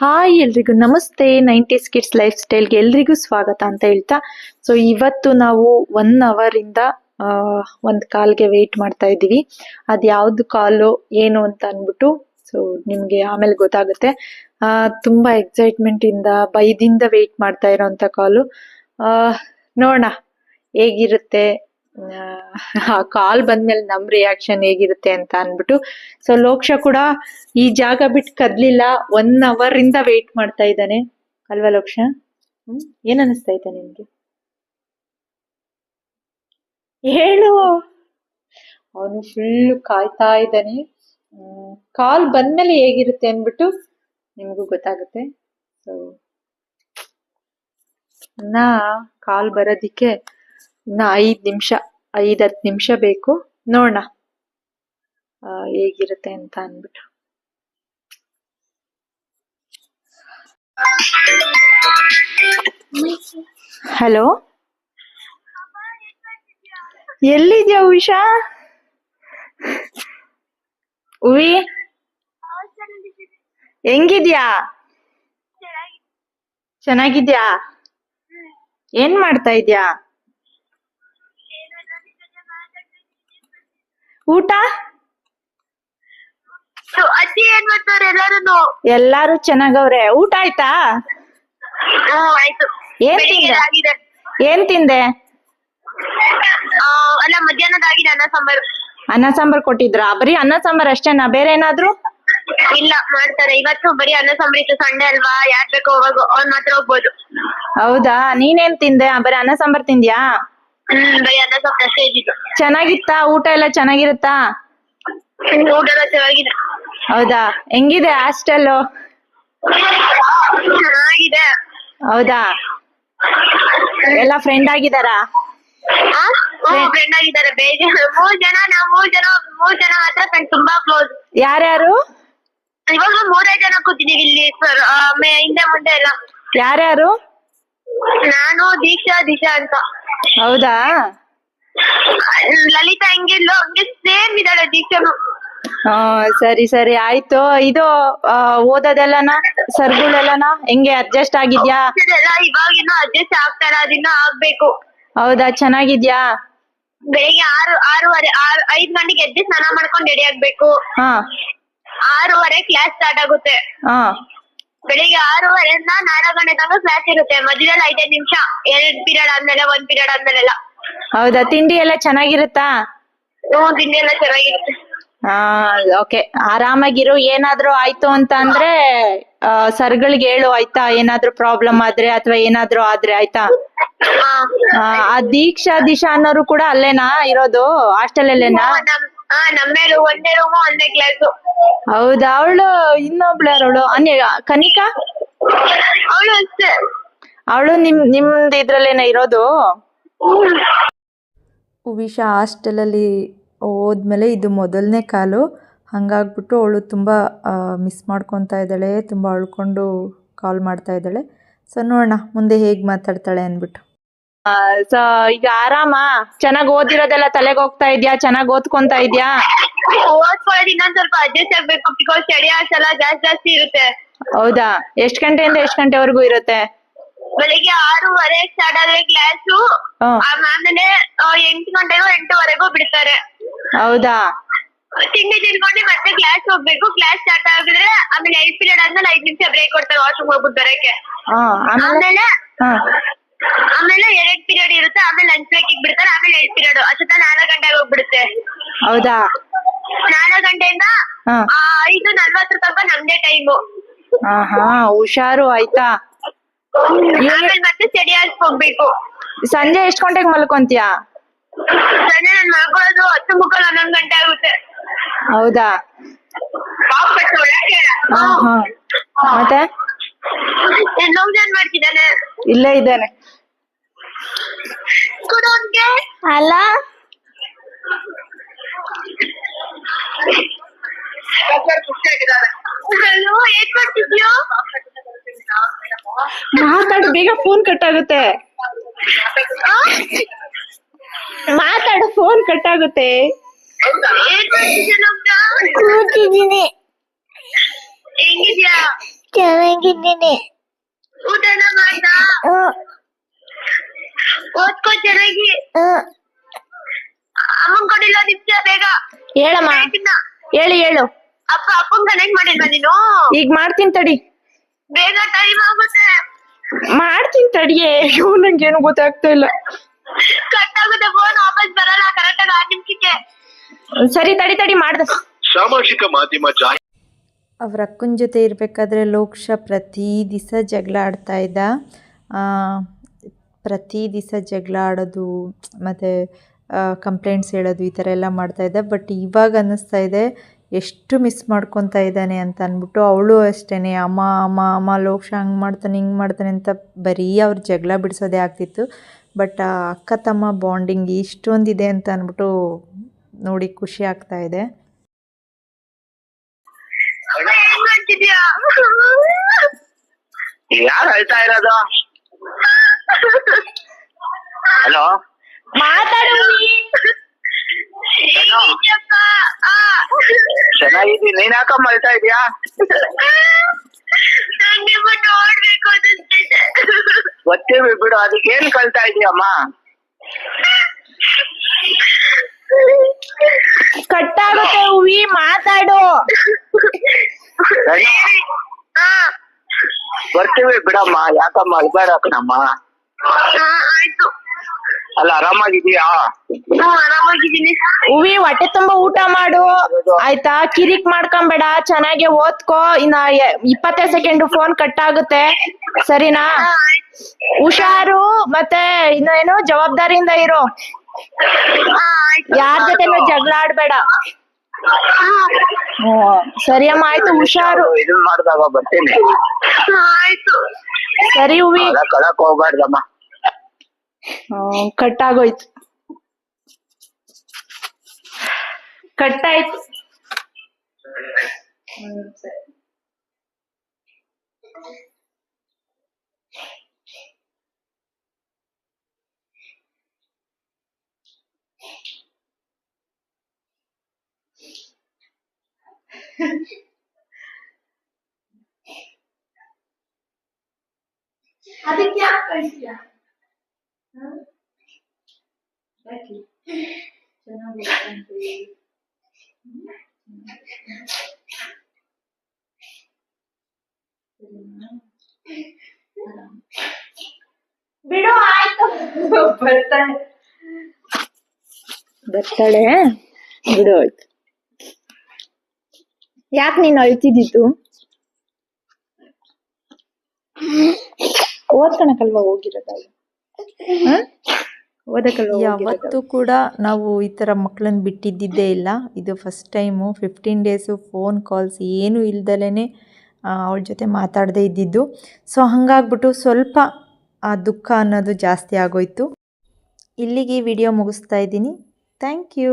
Hi ಎಲ್ರಿಗೂ. ನಮಸ್ತೆ. Nineties kids life ಸ್ಟೈಲ್ಗೆ ಎಲ್ರಿಗೂ ಸ್ವಾಗತ ಅಂತ ಹೇಳ್ತಾ. ಸೊ ಇವತ್ತು ನಾವು ಒನ್ ಅವರಿಂದ ಒಂದು ಕಾಲ್ಗೆ ವೆಯ್ಟ್ ಮಾಡ್ತಾ ಇದ್ದೀವಿ. ಅದು ಯಾವ್ದು ಕಾಲು, ಏನು ಅಂತ ಅಂದ್ಬಿಟ್ಟು ಸೊ ನಿಮಗೆ ಆಮೇಲೆ ಗೊತ್ತಾಗುತ್ತೆ. ತುಂಬಾ ಎಕ್ಸೈಟ್ಮೆಂಟ್ ಇಂದ ಬೈದಿಂದ ವೆಯ್ಟ್ ಮಾಡ್ತಾ ಇರೋವಂಥ ಕಾಲು. ನೋಡೋಣ, ಹೇಗಿರುತ್ತೆ ಕಾಲ್ ಬಂದ್ಮೇಲೆ ನಮ್ ರಿಯಾಕ್ಷನ್ ಹೇಗಿರುತ್ತೆ ಅಂತ ಅನ್ಬಿಟ್ಟು ಸೊ ಲೋಕ್ಷ ಕೂಡ ಈ ಜಾಗ ಬಿಟ್ಟು ಕದ್ಲಿಲ್ಲ ಒನ್ ಅವರ್ ಇಂದ ವೇಟ್ ಮಾಡ್ತಾ ಇದ್ದಾನೆ. ಅಲ್ವಾ ಲೋಕ್ಷ? ಏನ್ ಅನಿಸ್ತಾ ಇದೆ ನಿನ್ಗೆ ಹೇಳು! ಅವನು ಫುಲ್ ಕಾಯ್ತಾ ಇದ್ದಾನೆ. ಕಾಲ್ ಬಂದ್ಮೇಲೆ ಹೇಗಿರುತ್ತೆ ಅನ್ಬಿಟ್ಟು ನಿಮಗೂ ಗೊತ್ತಾಗುತ್ತೆ. ಸೊ ನಾ ಕಾಲ್ ಬರೋದಿಕ್ಕೆ ಇನ್ನ ಐದು ನಿಮಿಷ, ಐದ್ ಹತ್ತು ನಿಮಿಷ ಬೇಕು. ನೋಡೋಣ. ಹೇಗಿರುತ್ತೆ ಅಂತ ಅಂದ್ಬಿಟ್ಟು. ಹಲೋ? ಎಲ್ಲಿದ್ಯಾ ಉಷಾ? ಉವಿ? ಹೆಂಗಿದ್ಯಾ? ಚೆನ್ನಾಗಿದ್ಯಾ? ಏನ್ ಮಾಡ್ತಾ ಇದ್ಯಾ? ಊಟ? ಅಜ್ಜಿ ಏನ್ ಮಾಡ್ತಾರೆ ಎಲ್ಲಾರು ಎಲ್ಲಾರು ಚೆನ್ನಾಗವ್ರೆ. ಊಟ ಆಯ್ತಾ? ಏನ್ ತಿಂದೆ? ಏನ್ ತಿಂದೆ? ಅಲ್ಲ ಮಧ್ಯಾಹ್ನದ ಆಗಿದೆ ಅನ್ನ ಸಾಂಬಾರ್. ಅನ್ನ ಸಾಂಬಾರ್ ಕೊಟ್ಟಿದ್ರಾ? ಬರೀ ಅನ್ನ ಸಾಂಬಾರ್ ಅಷ್ಟೇನಾ? ಬೇರೆ ಏನಾದ್ರು? ಇಲ್ಲ ಮಾಡ್ತಾರೆ. ಇವತ್ತು ಬರೀ ಅನ್ನ ಸಾಂಬಾರ್ ಇತ್ತು. ಸಂಡೆ ಅಲ್ವಾ? ಯಾರ್ ಬೇಕೋ ಹೋಗೋ ಅವ್ನ್ ಮಾತ್ರ ಹೋಗ್ಬೋದು. ಹೌದಾ? ನೀನೇನ್ ತಿಂದೆ? ಆ, ಬರೀ ಅನ್ನ ಸಾಂಬಾರ್ ತಿಂದ್ಯಾ? ಹ್ಮ್ ಬರೀ ಅನ್ನ ಸಾಂಬಾರ್ ಅಷ್ಟೇ ಇದ್ದಿದ್ದು ಚೆನ್ನಾಗಿತ್ತಾ? ಊಟ ಎಲ್ಲ ಚೆನ್ನಾಗಿರುತ್ತಾ? ಹ್ಮ್, ಊಟ ಎಲ್ಲ ಚೆನ್ನಾಗಿದೆ. ಹೌದಾ? ಹೆಂಗಿದೆ ಹಾಸ್ಟೆಲ್ ಚೆನ್ನಾಗಿದೆ. ಹೌದಾ? ಎಲ್ಲ ಫ್ರೆಂಡ್ ಆಗಿದಾರಾ ಆ? ಹ್ಮ್ ಫ್ರೆಂಡ್ ಆಗಿದ್ದಾರೆ ಬೇಜಾರು ಮೂರ್ ಜನ ನಾವ್ ಮೂರ್ ಜನ ಮೂರ್ ಜನ ಮಾತ್ರ ಫ್ರೆಂಡ್ ತುಂಬಾ ಕ್ಲೋಸ್ ಯಾರ್ಯಾರು? ಇವಾಗ ಮೂರೇ ಜನ ಕೂತಿದೀವಿ ಇಲ್ಲಿ ಸರ್ ಹಿಂದೆ ಮುಂದೆ ಎಲ್ಲ. ಯಾರ್ಯಾರು? ನಾನು ದೀಕ್ಷಾ ದಿಶಾ ಅಂತ. ಹೌದಾ? ಲಲಿತಾ ಹೆಂಗಿದ್ಲು ಹಂಗೆ ಸೇಮ್ ಇದ್ದಾಳೆ ದೀಕ್ಷಾನು ಹಾ ಸರಿ ಸರಿ ಆಯ್ತು. ಇದು ಆ, ಓದೋದೆಲ್ಲನ? ಸರ್ಗಳೆಲ್ಲನ? ಹೆಂಗೆ ಅಡ್ಜಸ್ಟ್ ಆಗಿದ್ಯಾ? ಇವಾಗ ಇನ್ನು ಅಡ್ಜಸ್ಟ್ ಆಗ್ತಾರ ಅದಿನ್ನ ಆಗ್ಬೇಕು. ಹೌದಾ ಚೆನ್ನಾಗಿದ್ಯಾ? ಬೆಳಿಗ್ಗೆ ಆರು ಆರೂವರೆ ಆರು ಐದ್ ಗಂಟೆಗೆ ಎದ್ದು ಸ್ನಾನ ಮಾಡ್ಕೊಂಡು ರೆಡಿ ಆಗ್ಬೇಕು. ಹಾ. ಆರೂವರೆ ಕ್ಲಾಸ್ ಸ್ಟಾರ್ಟ್ ಆಗುತ್ತೆ. ಹಾ. ಬೆಳಿಗ್ಗೆ ಆರೂವರೆಯಿಂದ ನಾಲ್ಕು ಗಂಟೆ ತನಕ ಕ್ಲಾಸ್ ಇರುತ್ತೆ. ಮಧ್ಯದಲ್ಲಿ ಐದೈದು ನಿಮಿಷ ಎರಡ್ ಪೀರಿಯಡ್ ಆದ್ಮೇಲೆ ಒಂದ್ ಪೀರಿಯಡ್ ಆದ್ಮೇಲೆಲ್ಲ. ಹೌದಾ? ತಿಂಡಿ ಎಲ್ಲ ಚೆನ್ನಾಗಿರುತ್ತಾ? ಹ್ಮ್ ತಿಂಡಿ ಎಲ್ಲ ಚೆನ್ನಾಗಿರುತ್ತೆ. ಆ ಓಕೆ. ಆರಾಮಾಗಿರು ಏನಾದ್ರೂ ಆಯ್ತು ಅಂತ ಅಂದ್ರೆ ಸರ್ಗಳಿಗೆ ಹೇಳು ಆಯ್ತಾ? ಏನಾದ್ರೂ ಪ್ರಾಬ್ಲಮ್ ಆದ್ರೆ ಅಥವಾ ಏನಾದ್ರೂ ಆದ್ರೆ ಆಯ್ತಾ? ಆ, ಆ ದೀಕ್ಷಾ ದಿಶಾ ಅನ್ನೋರು ಕೂಡ ಅಲ್ಲೇನಾ ಇರೋದು? ಹಾಸ್ಟೆಲ್ ಅಲ್ಲೇನಾ ನಮ್ ಹಾ ಒಂದೇ ರೂಮು ಒಂದೇ ಕ್ಲಾಸು ಹೌದಾ? ಅವಳು ಇನ್ನೊಬ್ಳು ಅವಳು ಅನ್ಯ ಕನಿಕಾ? ಅವಳು ಅಷ್ಟೇ. ಅವಳು ನಿಮ್ ನಿಮ್ದು ಇದ್ರಲ್ಲೇನ ಇರೋದು? ಉವಿಶಾ ಹಾಸ್ಟೆಲಲ್ಲಿ ಹೋದ್ಮೇಲೆ ಇದು ಮೊದಲನೇ ಕಾಲು. ಹಂಗಾಗ್ಬಿಟ್ಟು ಅವಳು ತುಂಬ ಮಿಸ್ ಮಾಡ್ಕೊತಾ ಇದ್ದಾಳೆ ತುಂಬ ಅಳ್ಕೊಂಡು ಕಾಲ್ ಮಾಡ್ತಾ ಇದ್ದಾಳೆ. ಸೊ ನೋಡೋಣ ಮುಂದೆ ಹೇಗೆ ಮಾತಾಡ್ತಾಳೆ ಅಂದ್ಬಿಟ್ಟು. ಸೊ ಈಗ ಆರಾಮ? ಚೆನ್ನಾಗಿ ಓದಿರೋದೆಲ್ಲ ತಲೆಗೆ ಹೋಗ್ತಾ ಇದ್ಯಾ? ಚೆನ್ನಾಗಿ ಓದ್ಕೊಂತಾ ಇದ್ಯಾ? ಓದ್ಕೊಳ್ಳೋದು ಇನ್ನೊಂದ್ ಸ್ವಲ್ಪ ಅಡ್ಜಸ್ಟ್ ಆಗ್ಬೇಕು ಬಿಕಾಸ್ ಚಳಿ ಎಲ್ಲ ಜಾಸ್ತಿ ಜಾಸ್ತಿ ಇರುತ್ತೆ. ಹೌದಾ? ಎಷ್ಟ್ ಗಂಟೆಯಿಂದ ಎಷ್ಟ್ ಗಂಟೆವರೆಗೂ ಇರುತ್ತೆ? ಬೆಳಿಗ್ಗೆ ಆರೂವರೆ ಸ್ಟಾರ್ಟ್ ಆದ್ರೆ ಕ್ಲಾಸು. ಆಮೇಲೆ ಆ, ಎಂಟು ಗಂಟೆಗೂ ಎಂಟೂವರೆಗೂ ಬಿಡ್ತಾರೆ. ಹೌದಾ? ತಿಂಡಿ ತಿನ್ಕೊಂಡು ಮತ್ತೆ ಕ್ಲಾಸ್ ಹೋಗ್ಬೇಕು. ಕ್ಲಾಸ್ ಸ್ಟಾರ್ಟ್ ಆಗಿದ್ರೆ ಆಮೇಲೆ ಐದ್ ಪೀರಿಯಡ್ ಆದ್ಮೇಲೆ ಐದ್ ನಿಮಿಷ ಬ್ರೇಕ್ ಕೊಡ್ತಾರೆ ವಾಶ್ರೂಮ್ ಹೋಗ್ಬಿಟ್ಟು ಬರಕ್ಕೆ. ಹಾ ಆಮೇಲೆ? ಆಮೇಲೆ ಹಾ. ಆಮೇಲೆ ಎರಡ್ ಪೀರಿಯಡ್ ಇರುತ್ತೆ ಆಮೇಲೆ ಲಂಚ್ ಬ್ರೇಕ್ ಬಿಡ್ತಾರೆ ಆಮೇಲೆ ಎರಡ್ ಪೀರಿಯಡ್ ಅಷ್ಟೊತ್ತ ನಾಲ್ಕು ಗಂಟೆಗೆ ಹೋಗ್ಬಿಡುತ್ತೆ. ಹೌದಾ? ನಾಲ್ಕು ಗಂಟೆಯಿಂದ ಹಾ. ಆ, ಐದು ನಲ್ವತ್ತರ ತನಕ ನಮ್ದೇ ಟೈಮು ಆಹಾ ಹುಷಾರು ಆಯ್ತಾ? ಆಮೇಲೆ ಮತ್ತೆ ಸ್ಟಡಿ ಅವರ್ಸ್ ಹೋಗ್ಬೇಕು. ಸಂಜೆ ಎಷ್ಟ್ ಗಂಟೆಗೆ ಮಲ್ಕೊಂತೀಯ? ಸಂಜೆ ನಾನ್ ಮಲ್ಕೊಳ್ಳೋದು ಹತ್ತು ಮುಕ್ಕಾಲು ಹನ್ನೊಂದು ಗಂಟೆ ಆಗುತ್ತೆ. ಹೌದಾ? ಹಾ ಹಾ ಮತ್ತೆ? ಎಲ್ಲೋಗ್ ಏನ್ ಮಾಡ್ತಿದ್ದಾನೆ. ಇಲ್ಲೇ ಇದ್ದೇನೆ. ಕೊಡೋನ್ಗೆ ಅಲ್ಲ ಹಲೋ ಏನ್ ಮಾಡ್ತಿದ್ಯೋ ಮಾತಾಡು ಬೇಗ ಫೋನ್ ಕಟ್ ಆಗುತ್ತೆ ಮಾತಾಡು ಫೋನ್ ಕಟ್ ಆಗುತ್ತೆ ಏನ್ ಮಾಡ್ತಿದ್ಯಾ ನಮ್ಗ ಕೂತಿದ್ದೀನಿ ಹೆಂಗಿದ್ಯಾ ಚೆನ್ನಾಗಿದ್ದೀನಿ ಊಟನ ಮಾಡ್ದ ಓದ್ಕೋ ಚೆನ್ನಾಗಿ ಅಮ್ಮನ್ ಕೊಡಿಲ್ಲ ನಿಮ್ಗೆ ಬೇಗ? ಹೇಳಮ್ಮ. ಹೇಳ್ತೀನ. ಹೇಳಿ ಹೇಳು. ಅಪ್ಪ ಅಪ್ಪನ್ ಕನೆಕ್ಟ್ ಮಾಡಿಲ್ವಾ ನೀನು? ಈಗ ಮಾಡ್ತೀನಿ ತಡಿ. ಬೇಗ ಟೈಮ್ ಆಗುತ್ತೆ. ಮಾಡ್ತೀನಿ ತಡಿಯೇ ಅಯ್ಯೋ ನಂಗೇನು ಗೊತ್ತಾಗ್ತಾ ಇಲ್ಲ. ಕಟ್ ಆಗುತ್ತೆ ಫೋನ್ ವಾಪಸ್ ಬರಲ್ಲ ಕರೆಕ್ಟ್ ಆಗಿ ಆರ್ ನಿಮಿಷಕ್ಕೆ ಸರಿ ತಡಿ ತಡಿ ಮಾಡ್ದೆ. ಸಾಮಾಜಿಕ ಮಾಧ್ಯಮ ಜಾಹೀರಾತು ಅವ್ರ ಅಕ್ಕನ ಜೊತೆ ಇರಬೇಕಾದ್ರೆ ಲೋಕ್ಷ ಪ್ರತಿ ದಿವಸ ಜಗಳ ಆಡ್ತಾ ಇದ್ದ. ಆ, ಪ್ರತಿ ದಿವಸ ಜಗಳ ಆಡೋದು ಮತ್ತು ಕಂಪ್ಲೇಂಟ್ಸ್ ಹೇಳೋದು ಈ ಥರ ಎಲ್ಲ ಮಾಡ್ತಾ ಇದ್ದ. ಬಟ್ ಇವಾಗ ಅನ್ನಿಸ್ತಾ ಇದೆ, ಎಷ್ಟು ಮಿಸ್ ಮಾಡ್ಕೊತಾ ಇದ್ದಾನೆ ಅಂತ ಅಂದ್ಬಿಟ್ಟು ಅವಳು ಅಷ್ಟೇ ಅಮ್ಮ ಅಮ್ಮ ಅಮ್ಮ ಲೋಕ್ಷ ಹಂಗೆ ಮಾಡ್ತಾನೆ, ಹಿಂಗೆ ಮಾಡ್ತಾನೆ ಅಂತ ಬರೀ ಅವ್ರ ಜಗಳ ಬಿಡಿಸೋದೇ ಆಗ್ತಿತ್ತು. ಬಟ್ ಅಕ್ಕ ತಮ್ಮ ಬಾಂಡಿಂಗ್ ಇಷ್ಟೊಂದಿದೆ ಅಂತ ಅಂದ್ಬಿಟ್ಟು ನೋಡಿ ಖುಷಿ ಆಗ್ತಾ ಇದೆ. ಯಾರು ಹೇಳ್ತಾ ಇರೋದು? ಹಲೋ? ಮಾತಾಡು. ಚೆನ್ನಾಗಿದ್ದೀನಿ. ನೀನ್ ಯಾಕಮ್ಮ ಹೇಳ್ತಾ ಇದೀಯಾ? ಗೊತ್ತಿವಿ ಬಿಡು. ಅದಕ್ಕೆ ಏನ್ ಕಲ್ತಾ ಇದೀಯಮ್ಮ? ಕಟ್ಟಾಗುತ್ತೆ ಹೂವಿ ಮಾತಾಡು. ಬರ್ತೀವಿ ಬಿಡಮ್ಮ. ಯಾಕಮ್ಮ ಅಲ್ಬೇಡ ಕಣಮ್ಮ ಆಯ್ತು. ಅಲ್ಲ ಆರಾಮಾಗಿದೀಯಾ ಹ್ಮ್ ಆರಾಮಾಗಿದ್ದೀನಿ. ಹೂವಿ ಹೊಟ್ಟೆ ತುಂಬಾ ಊಟ ಮಾಡು. ಆಯ್ತಾ? ಕಿರಿಕ್ ಮಾಡ್ಕೊಂಬೇಡ. ಚೆನ್ನಾಗಿ ಓದ್ಕೋ. ಇನ್ನ ಎ- ಇಪ್ಪತ್ತೇ ಸೆಕೆಂಡ್ ಫೋನ್ ಕಟ್ ಆಗುತ್ತೆ. ಸರಿನಾ? ಹುಷಾರು. ಮತ್ತೆ ಇನ್ನೇನು ಜವಾಬ್ದಾರಿಯಿಂದ ಇರೋ. ಯಾರ ಜೊತೆನೂ ಜಗಳ ಆಡ್ಬೇಡ. ಸರಿ ಅಮ್ಮ ಆಯ್ತು ಹುಷಾರು. ಇದನ್ ಮಾಡ್ದಾಗ ಬರ್ತೀನಿ. ಆಯ್ತು. ಸರಿ ಹೂವಿ ಕಳಕ್ ಹೋಗ್ಬಾರ್ದಮ್ಮ. ಹ್ಮ್, ಕಟ್ ಆಗೋಯ್ತು ಕಟ್ ಆಯ್ತು ಅದಕ್ಕೆ ಯಾಕೆ ಕಳ್ಸಿಲ್ಲ ಬಿಡು ಆಯ್ತು ಬರ್ತಾಳೆ ಬರ್ತಾಳೆ ಬಿಡು ಆಯ್ತು ಯಾಕೆ ನೀನು ಅಳ್ತಿದ್ದಿತ್ತು ಓದ್ಕಣಕಲ್ವಾ ಹೋಗಿರೋದು ಅವಳು? ಯಾವತ್ತೂ ಕೂಡ ನಾವು ಈ ಥರ ಮಕ್ಕಳನ್ನ ಬಿಟ್ಟಿದ್ದಿದ್ದೇ ಇಲ್ಲ. ಇದು first time fifteen days phone calls ಏನೂ ಇಲ್ದಲೇ ಅವಳ ಜೊತೆ ಮಾತಾಡದೇ ಇದ್ದಿದ್ದು. ಸೊ ಹಾಗಾಗ್ಬಿಟ್ಟು ಸ್ವಲ್ಪ ಆ ದುಃಖ ಅನ್ನೋದು ಜಾಸ್ತಿ ಆಗೋಯ್ತು. ಇಲ್ಲಿಗೆ ವಿಡಿಯೋ ಮುಗಿಸ್ತಾ ಇದ್ದೀನಿ. Thank you